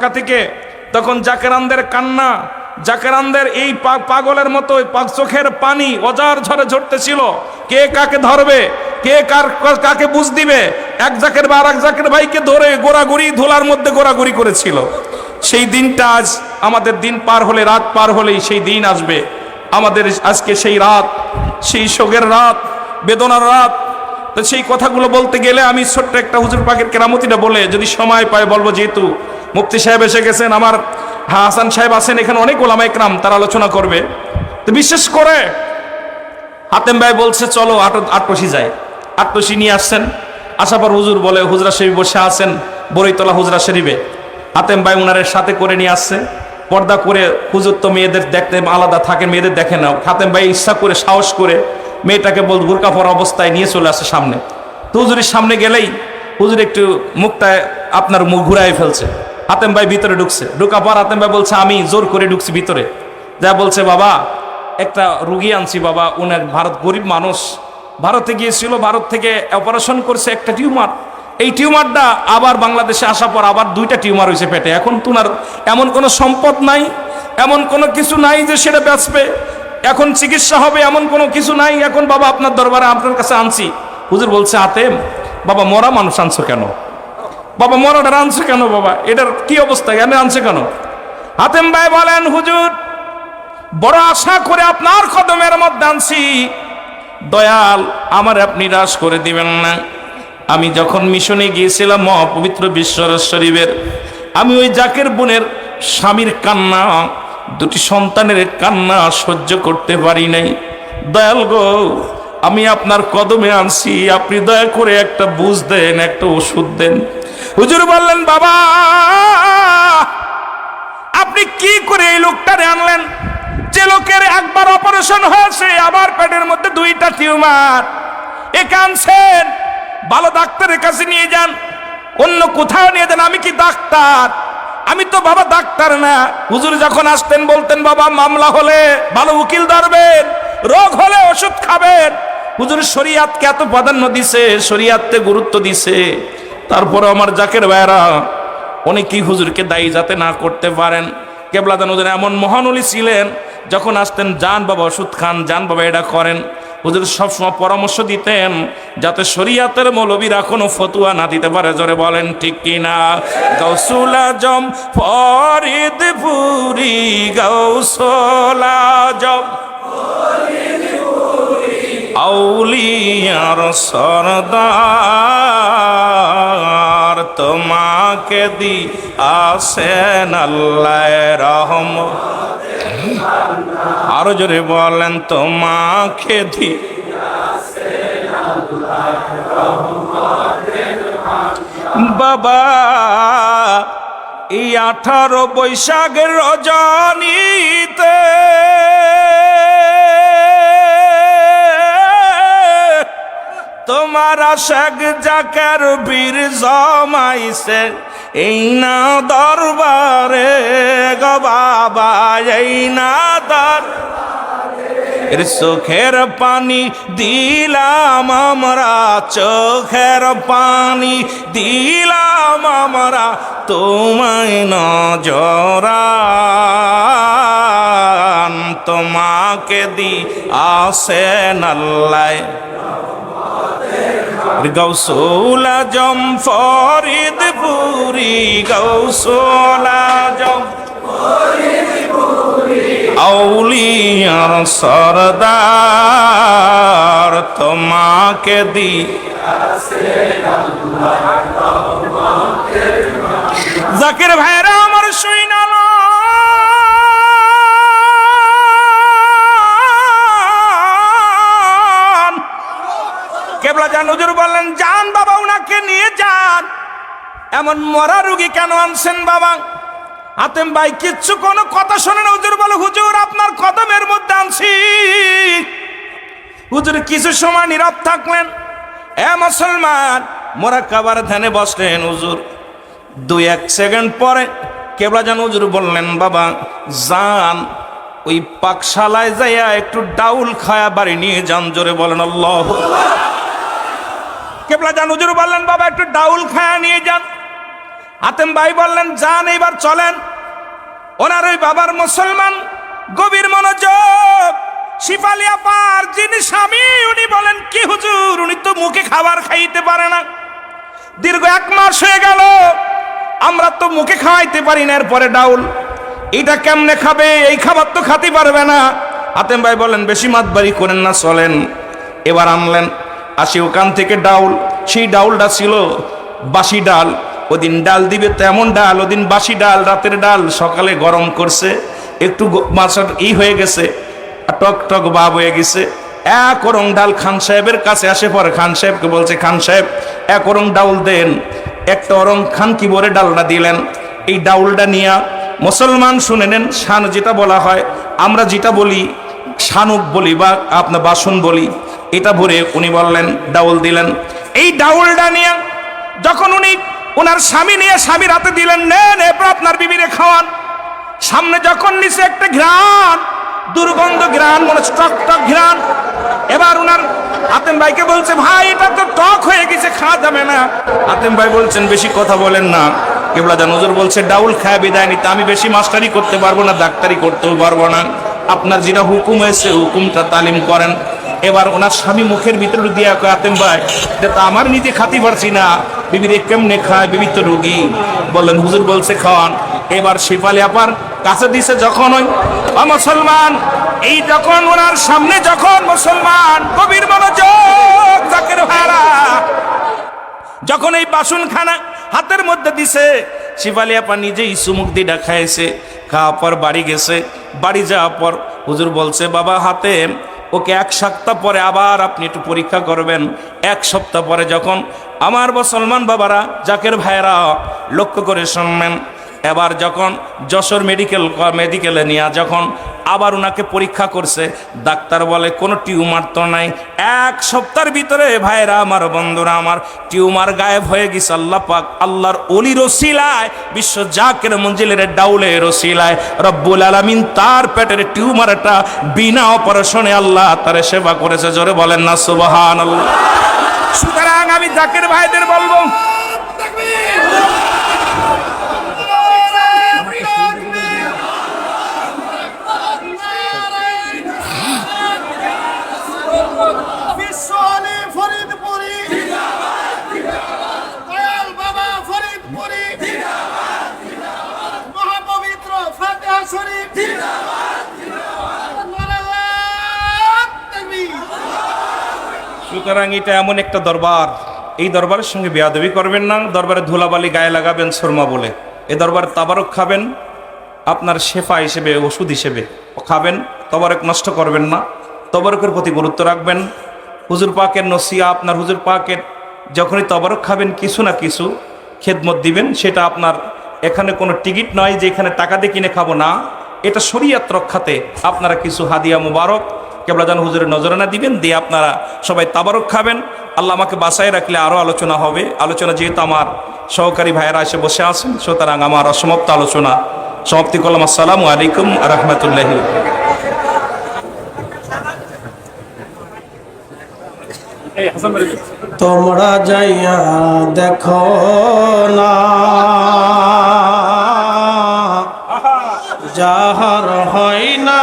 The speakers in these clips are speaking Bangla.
ঢাকা থেকে তখন জাকেরানদের কান্না, জাকেরানদের এই পাগলের মতো চোখের পানি অজার ঝরে ঝরতেছিল। কে কাকে ধরবে? কে কার কাকে বুঝ দিবে? এক জাকের বা আর এক জাকের ভাইকে ধরে গোড়াগুড়ি, ধোলার মধ্যে গোড়াগুড়ি করেছিল। সেই দিনটা আজ আমাদের দিন পার হলে, রাত পার হলেই সেই দিন আসবে। আমাদের আজকে সেই রাত, সেই শোকের রাত, বেদনার রাত তো সেই কথাগুলো বলতে গেলে আমি ছোট্ট একটা হুজুর পাখির কেরামতিটা বলে যদি সময় পায় বলব, যেহেতু মুফতি সাহেব এসে গেছেন, আমার হাসান সাহেব আছেন, এখানে অনেক ওলামা একরাম, তারা আলোচনা করবে। তো বিশেষ করে, হাতেম ভাই বলছে, চলো আট, আটপসি যায় আটপসি নিয়ে আসছেন। আসার পর হুজুর বলে, হুজরা শরীফ বসে আছেন বরৈতলা হুজরা শরীফে। হাতেম ভাই উনারের সাথে করে নিয়ে আসছে। পর্দা করে হুজুর তো মেয়েদের দেখতে আলাদা থাকে, মেয়েদের দেখে না। হাতেম ভাই ইচ্ছা করে, সাহস করে মেয়েটাকে বল বুরকা পরা অবস্থায় নিয়ে চলে আসে সামনে। তো হুজুরের সামনে গেলেই হুজুর একটু মুখটায় আপনার মুখ ঘুরাই ফেলছে। হাতেম ভাই ভিতরে ঢুকছে। ঢুকা পর হাতেম ভাই বলছে, আমি জোর করে ঢুকছি ভিতরে। যা বলছে, বাবা, একটা রুগী আনছি বাবা, উনার ভারত গরিব মানুষ। ভারতে গিয়েছিল, ভারত থেকে অপারেশন করছে একটা টিউমার। এই টিউমারটা আবার বাংলাদেশে আসার পর আবার দুইটা টিউমার হয়েছে পেটে। এখন তোনার এমন কোনো সম্পদ নাই, এমন কোনো কিছু নাই যে সেটা বেচবে। এখন চিকিৎসা হবে এমন কোনো কিছু নাই। এখন বাবা আপনার দরবারে আপনার কাছে আনছি। হুজুর বলছে, আতেম, বাবা মরা মানুষ আনছো কেন? বাবা মরাটা আনছো কেন বাবা? এটার কি অবস্থা? কেন আনছে কেন? হাতেম ভাই বলেন, হুজুর, বড় আশা করে আপনার কদমের মধ্যে আনছি। দয়াল, আমার আপনি নিরাশ করে দিবেন না। আমি যখন মিশনে গিয়েছিলাম, মহাপবিত্র বিশ্বর শরীফের, আমি ওই জাকের বোনের স্বামীর কান্না দুটি সন্তানের কান্না সহ্য করতে পারি নাই। দয়াল গো, আমি আপনার কদমে আনছি। আপনি দয়া করে একটা বুঝ দেন, একটা ওষুধ দেন। হুজুর বললেন, বাবা, আপনি কি করে এই লোকটারে আনলেন? যে লোকের একবার অপারেশন হয়েছে আবার পেটের মধ্যে দুইটা টিউমার। এ কানছেন, ভালো ডাক্তারের কাছে নিয়ে যান, অন্য কোথাও নিয়ে যান, আমি কি ডাক্তার? আমি তো বাবা ডাক্তার না। হুজুর যখন আসতেন বলতেন, বাবা, মামলা হলে ভালো উকিল ধরবেন, রোগ হলে ওষুধ খাবেন। হুজুর শরিয়াতকে এত প্রাধান্য দিছে, শরিয়াতকে গুরুত্ব দিছে। তারপরে আমার জাকের ভাইরা অনেকেই হুজুরকে দায়ী যাতে না করতে পারেন? কেবলাদান হুজুর এমন মহানলি ছিলেন, যখন আসতেন, যান বাবা, ওষুধ খান, যান বাবা, এটা করেন। হুজুর সবসময় পরামর্শ দিতেন যাতে শরিয়াতের মৌলবীরা কোনো ফতুয়া না দিতে পারে। জোরে বলেন, ঠিক কিনা গৌসুল আজম ফরিদ পুরি গৌসুল আজম আউলিয়ার সরদার তোমাকে দি আসেন আল্লাহ রহম আরও জোরে বলেন, তোমাকে দি বাবা, এই আঠারো বৈশাখের রজনীতে তোমার আশাক জাকার বীর জমাইছে। এই না দরবারে গো এই না দর এর চোখের পানি দিলাম আমরা, চোখের পানি দিলাম আমরা, তোমায় নজরান তোমাকে দি আসেন আল্লাহ। গৌসুল আজম ফরিদ পুরি গৌসুল আজম আউলিয়ার সরদার তোমাকে দি। জাকির ভাইরা আমার শুইনাল যান হুজুর বললেন, যান বাবা, উনাকে নিয়ে যান। এমন মরা রুগী কেন আনছেন বাবা? হাতেম ভাই, কিচ্ছু কোনো কথা শোনেন হুজুর বলো, হুজুর, আপনার কদমের মধ্যে আনছি। হুজুর, কিছু সময় নীরব থাকলেন। এ মুসলমান, মোরা কাবার ধ্যানে বসলেন হুজুর। দুই এক সেকেন্ড পরে কেবলা যান হুজুর বললেন, বাবা, যান। ওই পাকশালায় যাইয়া একটু ডাউল খায়া বাড়ি নিয়ে যান। জোরে বলেন, আল্লাহ কেবলা যান হুজুর বললেন, বাবা, একটু ডাউল খায়া নিয়ে যান। হাতেম ভাই বললেন, যান, এইবার চলেন। ওনার ওই বাবার মুসলমান গভীর মনোযোগ। শিফালিয়া পার যিনি স্বামী, উনি বলেন, কি হুজুর, উনি তো মুখে খাবার খাইতে পারে না। দীর্ঘ এক মাস হয়ে গেল, আমরা তো মুখে খাওয়াইতে পারি না এরপরে ডাউল। এটা কেমনে খাবে? এই খাবার তো খাতে পারবে না। আতেম ভাই বলেন বেশি মাতবাড়ি করেন না, চলেন। এবার আনলেন। আসি ওখান থেকে ডাউল। সেই ডাউলটা ছিল বাসি ডাল। ওদিন ডাল দিবে তেমন ডাল, ওদিন বাসি ডাল, রাতের ডাল, সকালে গরম করছে। একটু মাছের ই হয়ে গেছে টক টক ভাব হয়ে গেছে। এক ওরং ডাল খান সাহেবের কাছে আসে পরে খান সাহেবকে বলছে, খান সাহেব, এক ওরং ডাউল দেন। একটা ওরং খান কি বলে ডালটা দিলেন? এই ডাউলটা নিয়ে মুসলমান শুনে নেন, শান যেটা বলা হয়, আমরা যেটা বলি, শানুক বলি বা আপনার বাসন বলি। এটা ভরে উনি বললেন, ডাউল দিলেন। এই ডাউলটা নিয়ে যখন উনি ওনার স্বামী নিয়ে স্বামীর হাতে দিলেন নেন এরপর আপনার বিবিরে খাওয়ান। সামনে যখন নিচে একটা ঘ্রাণ, দুর্গন্ধ ঘ্রাণ, মনে টক টক ঘ্রাণ, এবার উনার আতেম ভাইকে বলছে, ভাই, এটা তো টক হয়ে গেছে, খাওয়া যাবে না। আতেম ভাই বলছেন, বেশি কথা বলেন না। কেবলা নজর বলছে, ডাউল খায় বিদায় নিতে আমি বেশি মাস্টারি করতে পারব না, ডাক্তারি করতেও পারব না। আপনার যেটা হুকুম হয়েছে, হুকুমটা তালিম করেন। এবার ওনার স্বামী মুখের ভিতরে দিয়া আতেম ভাই আমার নিজে খাতি পারছি না। বিবিরে কেমনে খায়? বিবি তো রুগী। বললেন, হুজুর বলছে, খাওয়ান। এবার শিফালি আপার কাছে দিছে যখন ওই মুসলমান, এই যখন ওনার সামনে যখন মুসলমান কবির মনোযোগ, জাকের ভাড়া যখন এই বাসনখানা হাতের মধ্যে দিছে, শিফালি আপা নিজেই চুমুক দিয়ে খাইছে, খাওয়ার পর বাড়ি গেছে, বাড়ি যাওয়ার পর হুজুর বলছে, বাবা হাতে ওকে এক সপ্তাহ পরে আবার আপনি একটু পরীক্ষা করবেন। এক সপ্তাহ পরে যখন আমার মুসলমান বাবারা, জাকের ভাইয়েরা লক্ষ্য করে শুনবেন এবার যখন যশোর মেডিকেল মেডিকেলে নিয়ে, যখন আবার ওনাকে পরীক্ষা করছে, ডাক্তার বলে, কোনো টিউমার তো নাই। এক সপ্তাহের ভিতরে, ভাইরা, আমার বন্ধুরা, আমার টিউমার গায়েব হয়ে গেছে, আল্লাহ পাক, আল্লাহর অলি রসিলায় বিশ্ব জাকের মঞ্জিলের ডাউলে রসিলায় রব্বুল আলামিন তার পেটের টিউমারটা বিনা অপারেশনে আল্লাহ তার সেবা করেছে, জোরে বলেন না সুবহান সুতরাং আমি জাকের ভাইদের বলব বিশ্বআলী ফরিদপুরি দয়াল বাবা ফরিদপুরি মহাপবিত্র ফাতিহা শরীফ নারায়ণ তাকবীর। সুতরাং এটা এমন একটা দরবার। এই দরবারের সঙ্গে বেয়াদবি করবেন না, দরবারে ধুলাবালি গায়ে লাগাবেন শর্মা বলে। এ দরবার তাবারক খাবেন, আপনার শেফা হিসেবে, ওষুধ হিসেবে খাবেন, তবারক নষ্ট করবেন না। তবারকের প্রতি গুরুত্ব রাখবেন। হুজুর পাকের নসিয়া আপনার হুজুর পাকের যখনই তবারক খাবেন, কিছু না কিছু খেদমত দিবেন, সেটা আপনার এখানে কোনো টিকিট নয় যে এখানে টাকা দিয়ে কিনে খাব না। এটা শরীয়ত রক্ষাতে আপনারা কিছু হাদিয়া মুবারক কেবলাজান হুজুরের নজরানা দিবেন দিয়ে আপনারা সবাই তাবারক খাবেন। আল্লাহ আমাকে বাসায় রাখলে আরও আলোচনা হবে। আলোচনা যেহেতু আমার সহকারী ভাইয়েরা এসে বসে আছেন সুতরাং আমার অসমাপ্ত আলোচনা সমাপ্তি করলাম। আসসালামু আলাইকুম রহমতুল্লাহি। তোমরা যাইয়া দেখো না যাহার হয় না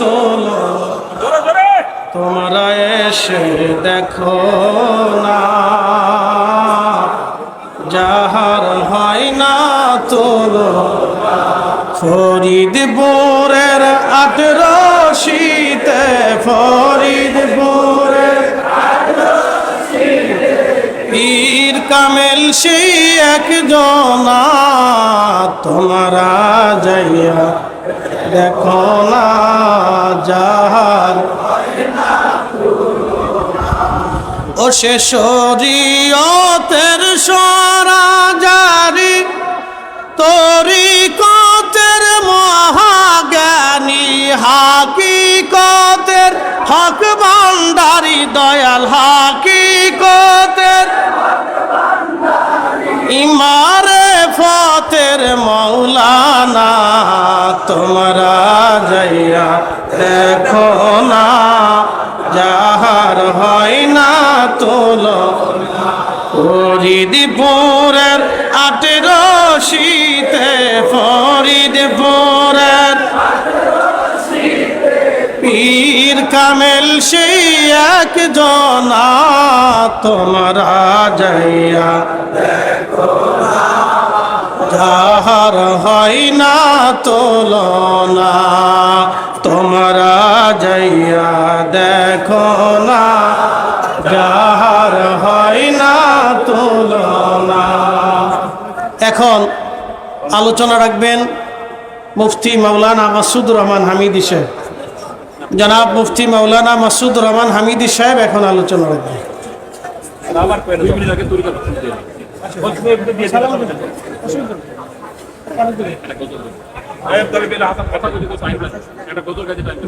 তোল তোমরা এসে দেখো না। যাহার হয় না তোল ফরিদপুরের আটর শীতে ফরিদপুরের পীর কামেল সেই একজনা। তোমরা যাইয়া দেখো না যাহার ও সে শরীয়তের সরাজারি তরিকতের মহাজ্ঞানী, হাকিকতের হক ভান্ডারি দয়াল হাকিকতের ইমারে ফতের মৌলানা, তোমরা যাইয়া দেখো না, যাহার হয় তোল হরিদিপুরের আটের ফরিদপুরের পীর কামেল সেই এক জনা তোমরা যাইয়া যাহার হয় না তুলনা, তোমরা যাইয়া দেখো না। যাহার এখন আলোচনা রাখবেন মুফতি মাওলানা মাসুদ রহমান হামিদি সাহেব। জনাব মুফতি মাওলানা মাসুদ রহমান হামিদি সাহেব এখন আলোচনা রাখবেন।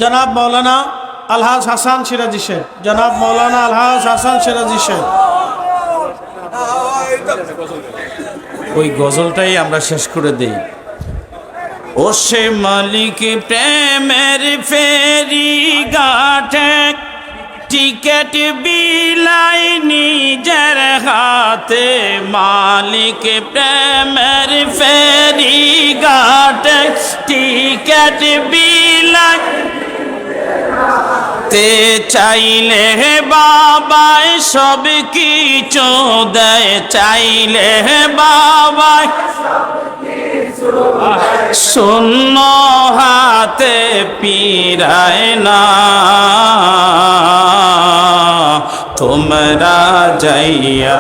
জনাব মৌলানা আলহাজ হাসান সিরাজি সাহেব। জনাব মৌলানা আলহাজ হাসান সিরাজি সাহেব। ওই গজলটাই আমরা শেষ করে দেই। ও সে মালিক প্রেমের ফেরি গাঠে টিকেট বিলাই নিজের হাতে। মালিক প্রেমের ফেরি গাঠে টিকেট বিলাই তে চাইলে বাবাই সব কিছু দেয়, চাইলে বাবাই শূন্য হাতে পিরায় না। তোমরা যাইয়া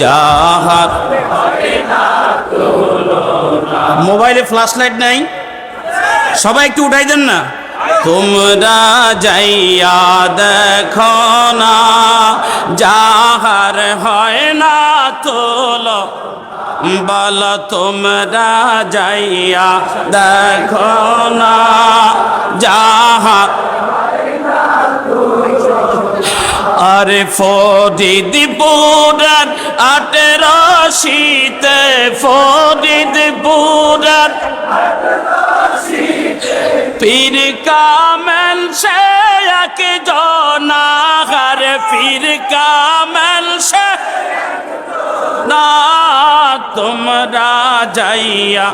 যাহার মোবাইলে ফ্ল্যাশ লাইট নাই? সবাই একটু উঠাই দেন না। তোমরা যাইয়া দেখো না, যাহার হয় না তোল। বল, তোমরা যাইয়া দেখো না যাহার আরে ফরিদপুরার আটের শীতে ফরিদপুরার পীর কামেল সে এক জনাগার পীর কামেল সে না তোমরা যাইয়া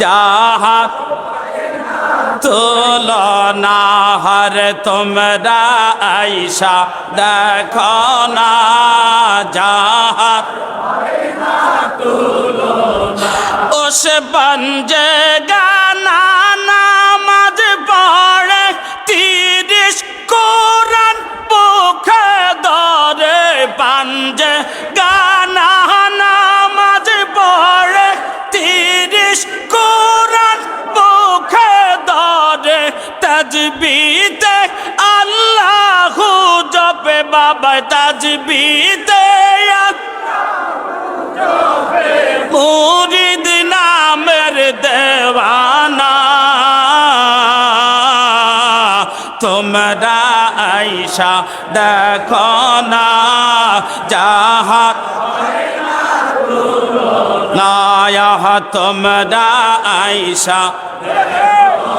যাহা তুলনা হর তোমরা আইসা দেখো না যাহা। ওস বঞ্জে গানা তাজবিতে, আল্লাহ জপে বাবা তাজবিতে মুরিদ নামের দেওয়ানা। তোমরা আইসা দেখো না যাহাত নায়াহ তোমরা আইসা ও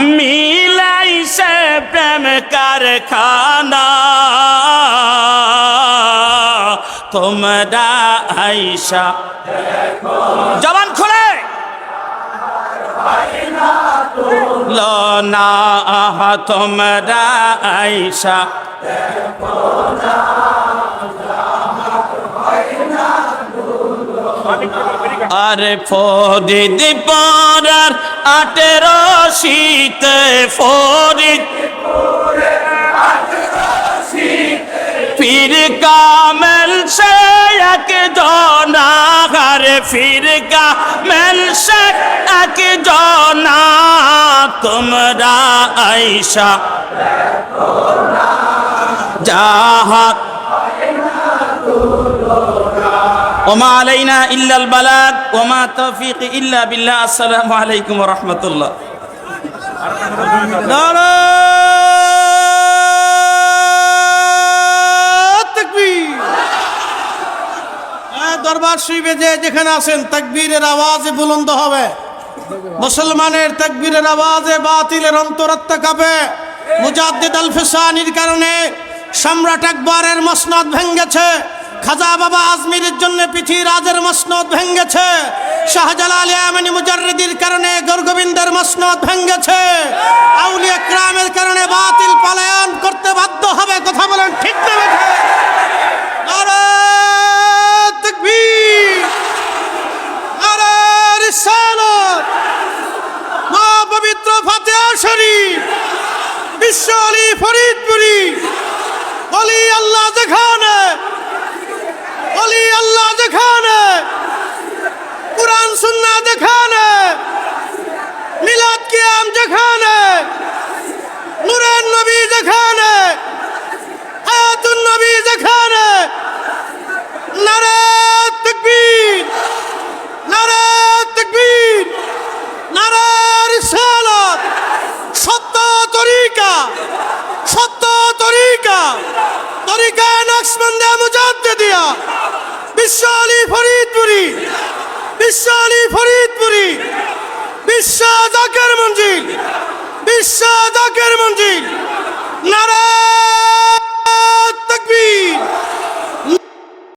মিলাইছে প্রেম কারখানা। তোমরা আইসা। জবান খুলে। লনা তোমরা আইসা। আরে ফরিদ পরার আটেরো শীতে ফরিদ। পীর কামেল সে এক জনাগার, ফির কামেল সে এক জনা তোমরা আইসা যাহা ওমা আলাইনা ইল্লাল বালাগ ওমা তৌফিক ইল্লা বিল্লাহ। আসসালামু আলাইকুম রাহমাতুল্লাহ। হ্যাঁ, দরবার শরীফে যে যেখানে আছেন তাকবীরের আওয়াজে বুলন্দ হবে। মুসলমানের তাকবীরের আওয়াজে বাতিলের অন্তরাত্মা কাঁপে মুজাদ্দিদ আল ফিসানির কারণে সম্রাট আকবরের মসনদ ভেঙ্গেছে। খাজা বাবা আজমিরের জন্য পৃথিবীরাজের মসনদ ভেঙ্গেছে। শাহজালাল ইয়ামানি মুজাররিদির কারণে গোরগোবিন্দের মসনদ ভেঙ্গেছে। আউলিয়া ক্রামের কারণে বাতিল পালায়ন করতে বাধ্য হবে, কথা বলেন